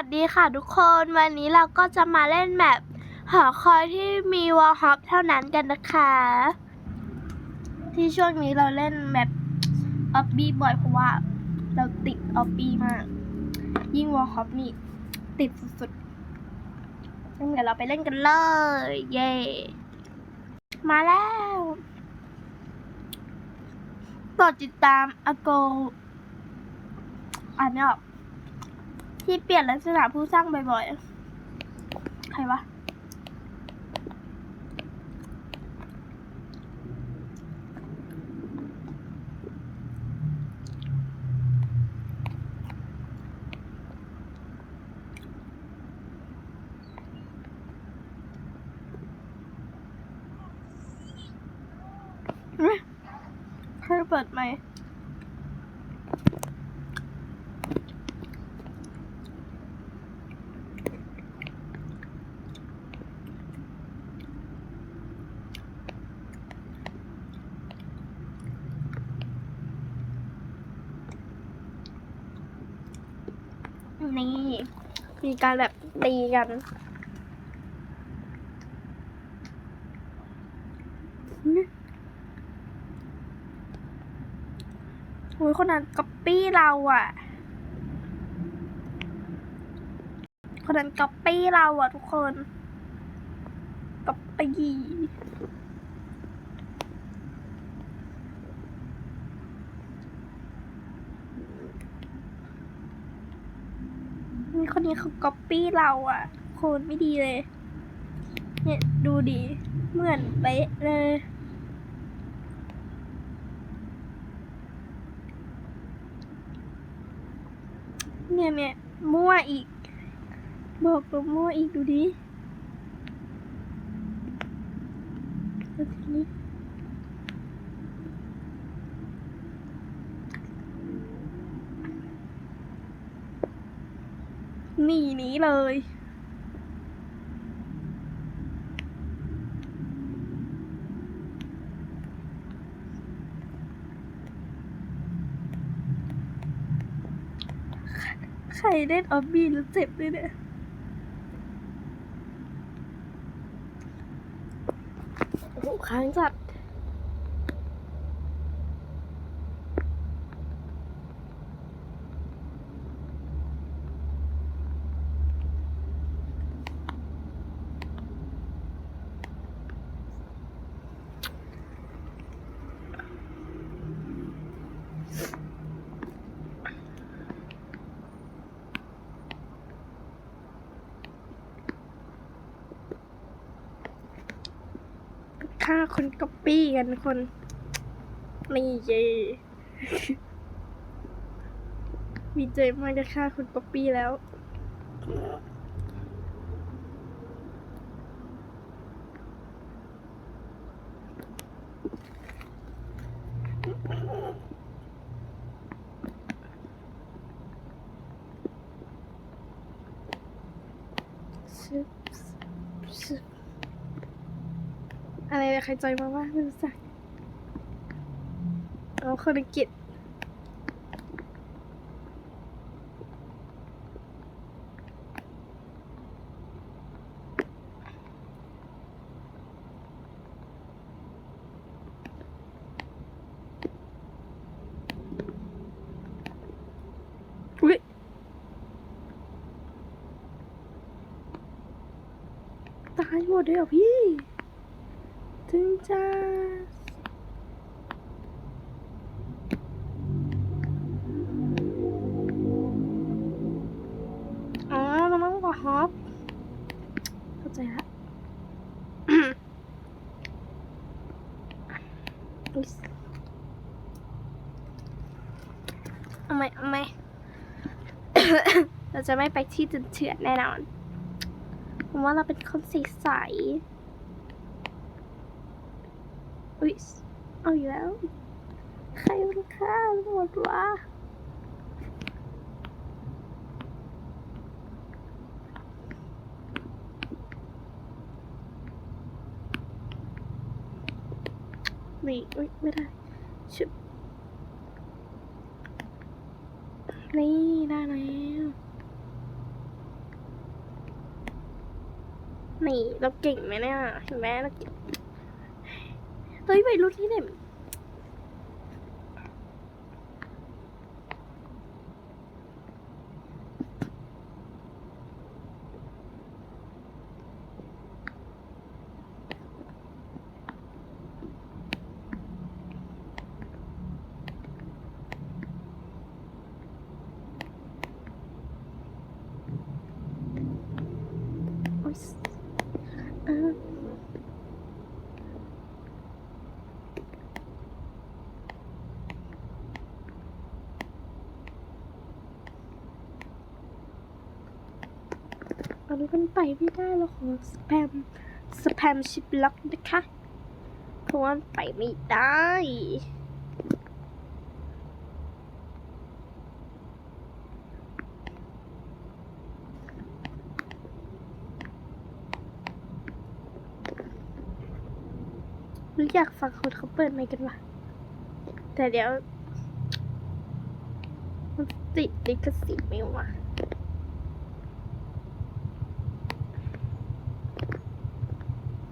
วัสดีค่ะทุกคนวันนี้เราก็จะมาเล่นแมปหอคอยที่มีวอลฮอปเท่านั้นกันนะคะ ที่ช่วงนี้เราเล่นแมปออบบี้บ่อยเพราะว่า เราติดออบบี้มาก ยิ่งวอลฮอปนี่ติดสุดๆงั้นเดี๋ยวเราไปเล่นกันเลย เย่มาแล้วโปรดติดตามอโกอ่านไม่ออก ที่เปลี่ยนลักษณะผู้สร้างบ่อยๆ ใครวะ ใครเปิดไหม นี่มีการแบบตีกันโอ้ยคนนั้นก๊อปปี้เราอะคนนั้นก๊อปปี้เราอะทุกคนก๊อปปี้นี่ คนนี้เขาก๊อปปี้เราอะโคนไม่ดีเลย เนี่ยดูดีเหมือนเป๊ะเลยเนี่ยเนี่ยมั่วอีก บอกตัวมั่วอีกดูดิแล้วทีนี้ หนีหนี้เลย ใครเล่นออบบี้แล้วเจ็บเลยเนี่ยโอ้โหค้างจัด ฆ่าคนก๊อปปี้กันคนนี่เย่มีใจมากจะฆ่าคนก๊อปปี้แล้วซึบซึบ อะไรนะใครจอยมาว่าไม่รู้จักเอาคนอังกฤษอุ้ยตายหมดเลยเหรอพี่ ถึงจะอ๋อมันต้องกว่าฮอปเข้าใจละอุ๊ยเอาไหมเอาไหมเราจะไม่ไปที่จุดเถื่อนแน่นอนเพราะว่าเราเป็นคนใสๆ อุ๊ยเอาอยู่แล้ว ใครมันฆ่าหมดวะนี่อุ๊ยไม่ได้ชุบนี่ได้แล้วนี่เราเก่งไหมเนี่ยเห็นไหมเราเก่ง เฮ้ยไปรุ่นที่ไหนโอ๊ยเออ อันนี้มันไปไม่ได้แล้วขอสแปมสแปมชิปล็อกนะคะเพราะว่ามันไปไม่ได้หรืออยากฟังคนเขาเปิดไหมค์กันวะแต่เดี๋ยว มันติดลิขสิทธิ์ไหมวะ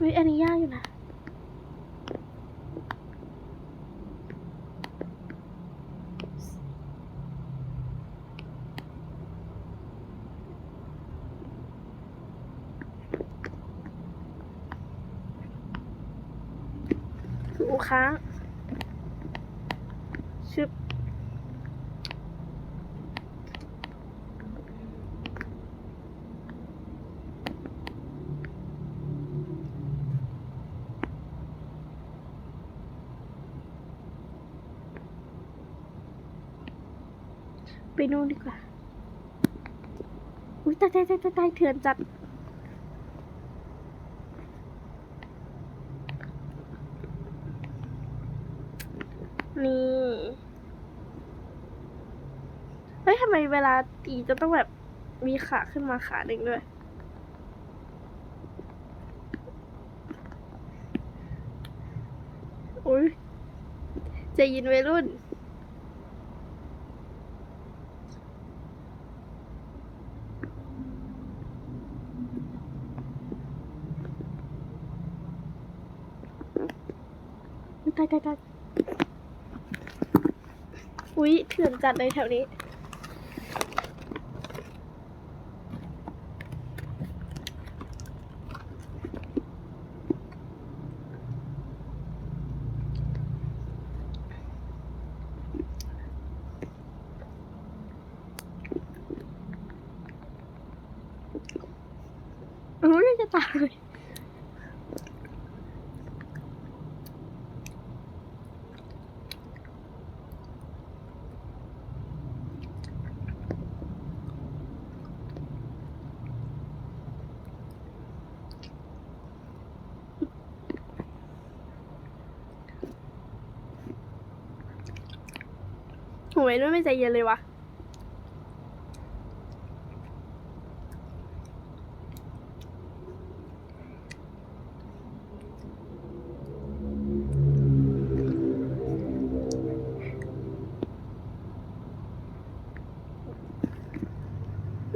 เฮ้ยอันนี้ยากอยู่นะถูค้างชึบ ไปนู่นดีกว่า อุ้ยตายตายตายตายตายเถื่อนจัด นี่ เฮ้ยทำไมเวลาตีจะต้องแบบมีขาขึ้นมาขาหนึ่งด้วยโอ้ยจเยินวัยรุ่น ตายตายตายอุ๊ยเถื่อนจัดเลยแถวนี้โอ้ยจะตาย โหยนุ่นไม่ใจเย็นเลยวะ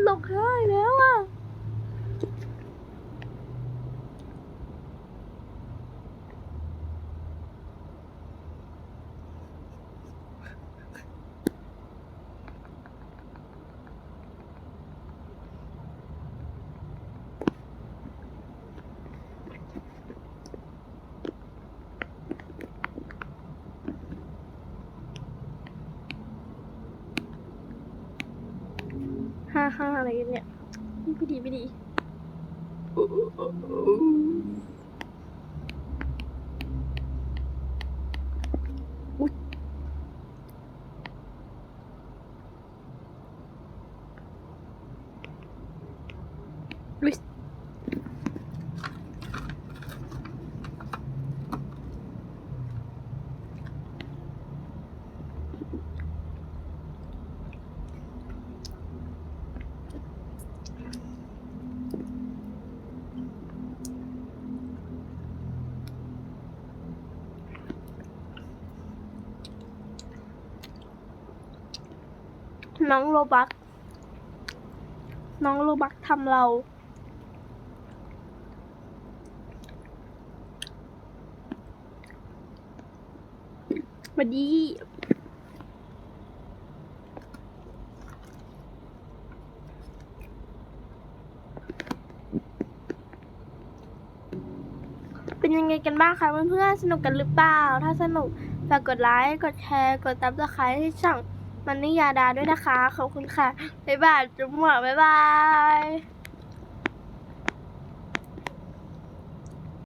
หลงไห้แล้วอะ ห้าอะไรกันเนี่ยไม่ดีไม่ดี น้องโรบัก น้องโรบักทำเรา วันดี้เป็นยังไงกันบ้างคะเพื่อนๆ สนุกกันหรือเปล่า ถ้าสนุก ฝากกดไลค์ กดแชร์ กดตับตามให้ช่อง มันนี่ยาดาด้วยนะคะ ขอบคุณค่ะ บ๊ายบายจุ๊บหมวบ๊ายบาย